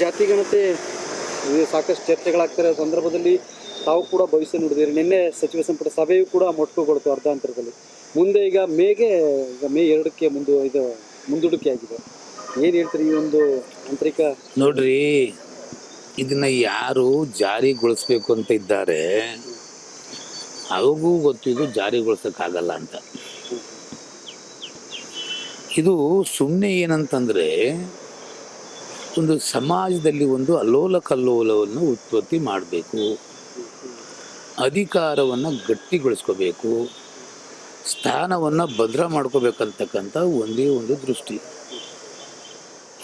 ಜಾತಿ ಗಣತಿ, ಇದು ಸಾಕಷ್ಟು ಚರ್ಚೆಗಳಾಗ್ತಾರೆ ಸಂದರ್ಭದಲ್ಲಿ ತಾವು ಕೂಡ ಭವಿಷ್ಯ ನುಡಿದಿರಿ. ನಿನ್ನೆ ಸಚಿವ ಸಂಪುಟ ಸಭೆಯೂ ಕೂಡ ಮೊಟಕುಗೊಳ್ತು ಅರ್ಧಾಂತರದಲ್ಲಿ. ಮುಂದೆ ಈಗ ಮೇಗೆ, ಈಗ ಮೇ ಎರಡಕ್ಕೆ ಮುಂದು, ಇದು ಮುಂದೂಡಿಕೆ ಆಗಿದೆ ಏನು ಹೇಳ್ತೀರಿ ಈ ಒಂದು ಆಂತರಿಕ ನೋಡ್ರಿ, ಇದನ್ನ ಯಾರು ಜಾರಿಗೊಳಿಸ್ಬೇಕು ಅಂತ ಇದ್ದಾರೆ, ಅವ್ರಿಗೂ ಗೊತ್ತು ಇದು ಜಾರಿಗೊಳಿಸೋಕ್ಕಾಗಲ್ಲ ಅಂತ. ಇದು ಸುಮ್ಮನೆ ಏನಂತಂದ್ರೆ ಒಂದು ಸಮಾಜದಲ್ಲಿ ಒಂದು ಅಲ್ಲೋಲ ಕಲ್ಲೋಲವನ್ನು ಉತ್ಪತ್ತಿ ಮಾಡಬೇಕು. ಅಧಿಕಾರವನ್ನು ಗಟ್ಟಿಗೊಳಿಸ್ಕೋಬೇಕು. ಸ್ಥಾನವನ್ನು ಭದ್ರ ಮಾಡ್ಕೋಬೇಕಂತಕ್ಕಂಥ ಒಂದೇ ಒಂದು ದೃಷ್ಟಿ.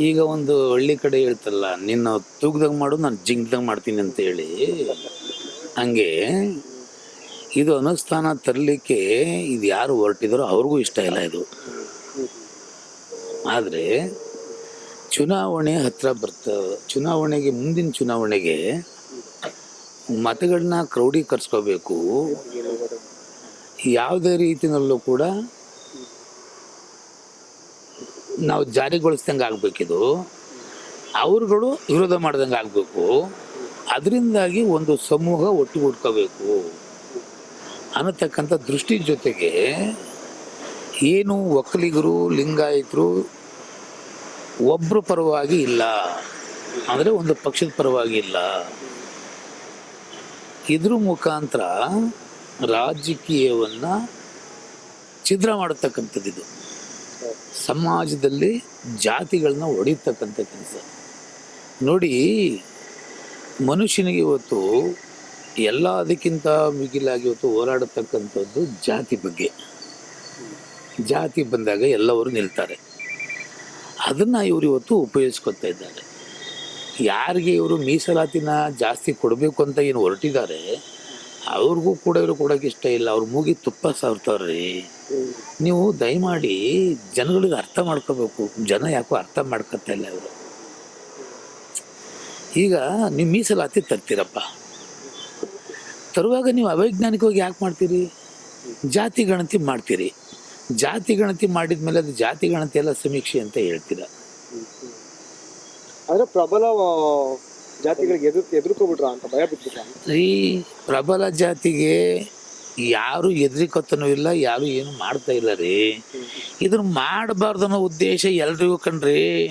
ಈಗ ಒಂದು ಹಳ್ಳಿ ಕಡೆ ಹೇಳ್ತಲ್ಲ, ನಿನ್ನ ತೂಗ್ದಾಗ ಮಾಡು, ನಾನು ಜಿಂಕ್ದಾಗ ಮಾಡ್ತೀನಿ ಅಂತ ಹೇಳಿ. ಹಂಗೆ ಇದು ಅನುಷ್ಠಾನ ತರಲಿಕ್ಕೆ ಇದು ಯಾರು ಹೊರಟಿದಾರೋ ಅವ್ರಿಗೂ ಇಷ್ಟ ಇಲ್ಲ ಇದು. ಆದರೆ ಚುನಾವಣೆ ಹತ್ರ ಬರ್ತ, ಚುನಾವಣೆಗೆ, ಮುಂದಿನ ಚುನಾವಣೆಗೆ ಮತಗಳನ್ನ ಕ್ರೌಢೀಕರಿಸ್ಕೋಬೇಕು ಯಾವುದೇ ರೀತಿನಲ್ಲೂ ಕೂಡ ನಾವು ಜಾರಿಗೊಳಿಸ್ದಂಗೆ ಆಗಬೇಕಿದು. ಅವ್ರುಗಳು ವಿರೋಧ ಮಾಡ್ದಂಗೆ ಆಗಬೇಕು. ಅದರಿಂದಾಗಿ ಒಂದು ಸಮೂಹ ಒಟ್ಟುಗೂಡ್ಕೋಬೇಕು. ಅನ್ನತಕ್ಕಂಥ ದೃಷ್ಟಿ ಜೊತೆಗೆ ಏನು ಒಕ್ಕಲಿಗರು, ಲಿಂಗಾಯತರು ಒಬ್ಬರು ಪರವಾಗಿ ಇಲ್ಲ. ಅಂದರೆ ಒಂದು ಪಕ್ಷದ ಪರವಾಗಿ ಇಲ್ಲ. ಇದ್ರ ಮುಖಾಂತರ ರಾಜಕೀಯವನ್ನು ಛಿದ್ರ ಮಾಡತಕ್ಕಂಥದ್ದು ಇದು. ಸಮಾಜದಲ್ಲಿ ಜಾತಿಗಳನ್ನ ಹೊಡಿತಕ್ಕಂಥ ಕೆಲಸ. ನೋಡಿ, ಮನುಷ್ಯನಿಗೆ ಇವತ್ತು ಎಲ್ಲ ಅದಕ್ಕಿಂತ ಮಿಗಿಲಾಗಿ ಇವತ್ತು ಹೋರಾಡತಕ್ಕಂಥದ್ದು ಜಾತಿ ಬಗ್ಗೆ. ಜಾತಿ ಬಂದಾಗ ಎಲ್ಲವರು ನಿಲ್ತಾರೆ. ಅದನ್ನು ಇವರು ಇವತ್ತು ಉಪಯೋಗಿಸ್ಕೊತಾ ಇದ್ದಾರೆ. ಯಾರಿಗೆ ಇವರು ಮೀಸಲಾತಿನ ಜಾಸ್ತಿ ಕೊಡಬೇಕು ಅಂತ ಏನು ಹೊರಟಿದ್ದಾರೆ, ಅವ್ರಿಗೂ ಕೂಡ ಇವರು ಕೊಡೋಕೆ ಇಷ್ಟ ಇಲ್ಲ. ಅವ್ರು ಮೂಗಿ ತುಪ್ಪ ಸಾರ್ತಾವ್ರಿ. ನೀವು ದಯಮಾಡಿ ಜನಗಳಿಗೆ ಅರ್ಥ ಮಾಡ್ಕೋಬೇಕು. ಜನ ಯಾಕೋ ಅರ್ಥ ಮಾಡ್ಕೊತಾ ಇಲ್ಲ ಇವರು. ಈಗ ನೀವು ಮೀಸಲಾತಿ ತರ್ತೀರಪ್ಪ. ತರುವಾಗ ನೀವು ಅವೈಜ್ಞಾನಿಕವಾಗಿ ಯಾಕೆ ಮಾಡ್ತೀರಿ? ಜಾತಿ ಗಣತಿ ಮಾಡ್ತೀರಿ. ಜಾತಿ ಗಣತಿ ಮಾಡಿದ ಮೇಲೆ ಅದು ಜಾತಿ ಗಣತಿ ಎಲ್ಲ ಸಮೀಕ್ಷೆ ಅಂತ ಹೇಳ್ತೀರ? ಆದರೆ ಪ್ರಬಲ ಜಾತಿಗಳಿಗೆ ಎದುರು ಎದುರ್ಕೊಬಿಟ್ರ ಅಂತ ಭಯ ಬಿಟ್ಬಿಟ್ರ? ಈ ಪ್ರಬಲ ಜಾತಿಗೆ ಯಾರು ಎದ್ರಿಕೊತನೂ ಇಲ್ಲ ಯಾರು ಏನು ಮಾಡ್ತಾ ಇಲ್ಲ ರೀ. ಇದನ್ನ ಮಾಡಬಾರ್ದು ಅನ್ನೋ ಉದ್ದೇಶ ಎಲ್ರಿಗೂ ಕಣ್ರಿ.